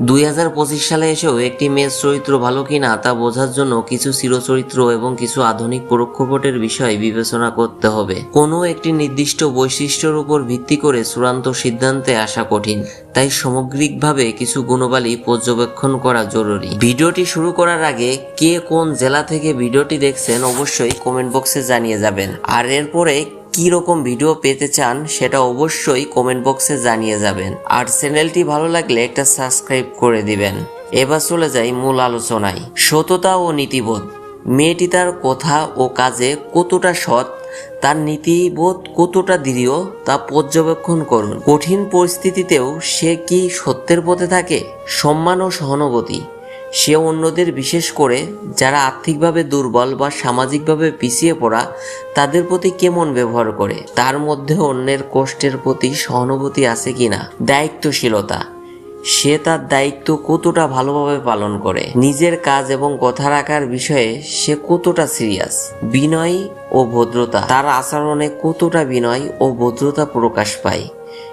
দুই হাজার পঁচিশ সালে এসেও একটি মেয়ের চরিত্র ভালো কিনা তা বোঝার জন্য কিছু চিরচরিত্র এবং কিছু আধুনিক প্রেক্ষাপটের বিষয় বিবেচনা করতে হবে। কোনো একটি নির্দিষ্ট বৈশিষ্ট্যের উপর ভিত্তি করে চূড়ান্ত সিদ্ধান্তে আসা কঠিন, তাই সামগ্রিকভাবে কিছু গুণবালী পর্যবেক্ষণ করা জরুরি। ভিডিওটি শুরু করার আগে কে কোন জেলা থেকে ভিডিওটি দেখছেন অবশ্যই কমেন্ট বক্সে জানিয়ে যাবেন। আর এরপরে কি রকম ভিডিও পেতে চান সেটা অবশ্যই কমেন্ট বক্সে জানিয়ে যাবেন। আর চ্যানেলটি ভালো লাগলে একটা সাবস্ক্রাইব করে দিবেন। এবার চলে যাই মূল আলোচনায়। সততা ও নীতিবোধ। মেয়েটি তার কথা ও কাজে কতটা সৎ, তার নীতিবোধ কতটা দৃঢ়, তা পর্যবেক্ষণ করুন। কঠিন পরিস্থিতিতেও সে কি সত্যের পথে থাকে? সম্মান ও সহানুভূতি। সে অন্যদের বিশেষ করে যারা আর্থিকভাবে দুর্বল বা সামাজিকভাবে পিছিয়ে পড়া, তাদের প্রতি কেমন ব্যবহার করে? তার মধ্যে অন্যের কষ্টের প্রতি সহানুভূতি আছে কিনা? দায়িত্বশীলতা। সে তার দায়িত্ব কতটা ভালোভাবে পালন করে? নিজের কাজ এবং কথা রাখার বিষয়ে সে কতটা সিরিয়াস? বিনয় ও ভদ্রতা। তার আচরণে কতটা বিনয় ও ভদ্রতা প্রকাশ পায়?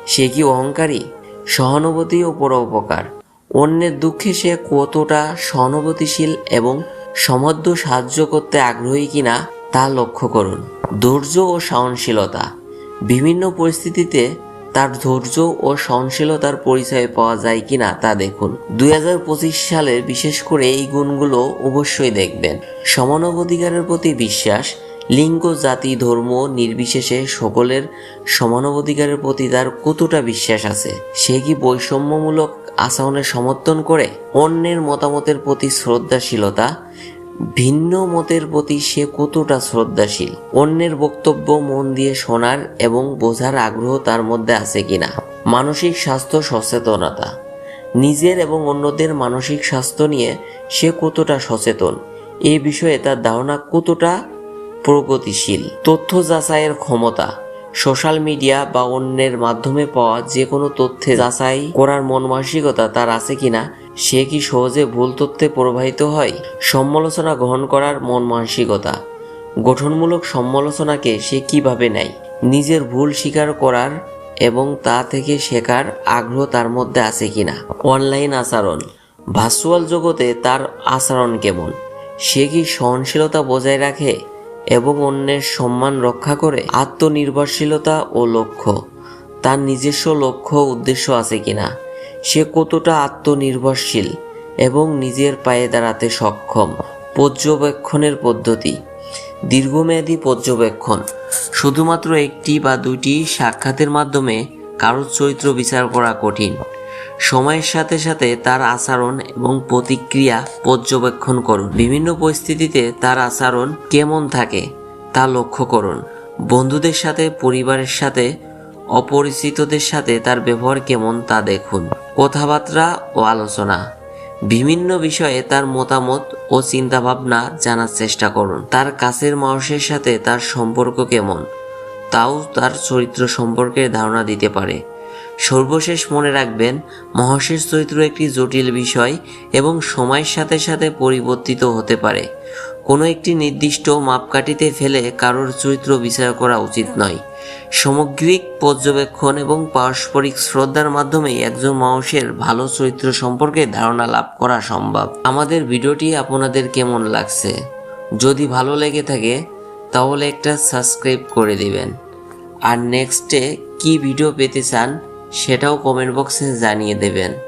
সে কি অহংকারী? সহানুভূতি ও পরোপকার। অন্যের দুঃখে সে কতটা সহানুভূতিশীল এবং সমধ্য সাহায্য করতে আগ্রহী কিনা তা লক্ষ্য করুন। ধৈর্য ও সহনশীলতা। বিভিন্ন পরিস্থিতিতে তার ধৈর্য ও সহনশীলতার পরিচয় পাওয়া যায় কিনা তা দেখুন। দুই হাজার পঁচিশ সালে বিশেষ করে এই গুণগুলো অবশ্যই দেখবেন। সমানবাধিকারের প্রতি বিশ্বাস লিঙ্গ, জাতি, ধর্ম নির্বিশেষে সকলের সমানবাধিকারের প্রতি তার কতটা বিশ্বাস আছে? সে কি বৈষম্যমূলক আচরণের সমর্থন করে? অন্যের মতামতের প্রতি শ্রদ্ধাশীলতা? ভিন্ন মতের প্রতি সে কতটা শ্রদ্ধাশীল? অন্যের বক্তব্য মন দিয়ে শোনার এবং বোঝার আগ্রহ তার মধ্যে আছে কিনা? মানসিক স্বাস্থ্য সচেতনতা? নিজের এবং অন্যদের মানসিক স্বাস্থ্য নিয়ে সে কতটা সচেতন? এ বিষয়ে তার ধারণা কতটা প্রগতিশীল তথ্য যাচাইয়ের ক্ষমতা। সোশ্যাল মিডিয়া বা অন্যের মাধ্যমে পাওয়া যে কোনো তথ্যে যাচাই করার মন মানসিকতা তার আছে কিনা, সে কি সহজে ভুল তথ্যে প্রবাহিত হয়? সমালোচনা গ্রহণ করার মন মানসিকতা। গঠনমূলক সমালোচনাকে সে কীভাবে নেয়? নিজের ভুল স্বীকার করার এবং তা থেকে শেখার আগ্রহ তার মধ্যে আছে কিনা? অনলাইন আচরণ। ভার্চুয়াল জগতে তার আচরণ কেমন? সে কি সহনশীলতা বজায় রাখে? এবং অন্যের সম্মান রক্ষা করে আত্মনির্ভরশীলতা ও লক্ষ্য। তার নিজস্ব লক্ষ্য উদ্দেশ্য আছে কিনা? সে কতটা আত্মনির্ভরশীল এবং নিজের পায়ে দাঁড়াতে সক্ষম? পর্যবেক্ষণের পদ্ধতি। দীর্ঘমেয়াদী পর্যবেক্ষণ। শুধুমাত্র একটি বা দুইটি সাক্ষাতের মাধ্যমে কারোর চরিত্র বিচার করা কঠিন। সময়ের সাথে সাথে তার আচরণ এবং প্রতিক্রিয়া পর্যবেক্ষণ করুন। বিভিন্ন পরিস্থিতিতে তার আচরণ কেমন থাকে তা লক্ষ্য করুন। বন্ধুদের সাথে, পরিবারের সাথে, অপরিচিতদের সাথে তার ব্যবহার কেমন তা দেখুন। কথাবার্তা ও আলোচনা। বিভিন্ন বিষয়ে তার মতামত ও চিন্তাভাবনা জানার চেষ্টা করুন। তার কাছের মানুষের সাথে তার সম্পর্ক কেমন, তাও তার চরিত্র সম্পর্কে ধারণা দিতে পারে। সর্বশেষ মনে রাখবেন, মহাশেষ চরিত্র একটি জটিল বিষয় এবং সময়ের সাথে সাথে পরিবর্তিত হতে পারে। কোনো একটি নির্দিষ্ট মাপকাঠিতে ফেলে কারোর চরিত্র বিচার করা উচিত নয়। সামগ্রিক পর্যবেক্ষণ এবং পারস্পরিক শ্রদ্ধার মাধ্যমে একজন মানুষের ভালো চরিত্র সম্পর্কে ধারণা লাভ করা সম্ভব। আমাদের ভিডিওটি আপনাদের কেমন লাগছে? যদি ভালো লেগে থাকে, তাহলে একটা সাবস্ক্রাইব করে দিবেন। আর নেক্সটে কি ভিডিও পেতে চান সেটাও কমেন্ট বক্সে জানিয়ে দেবেন।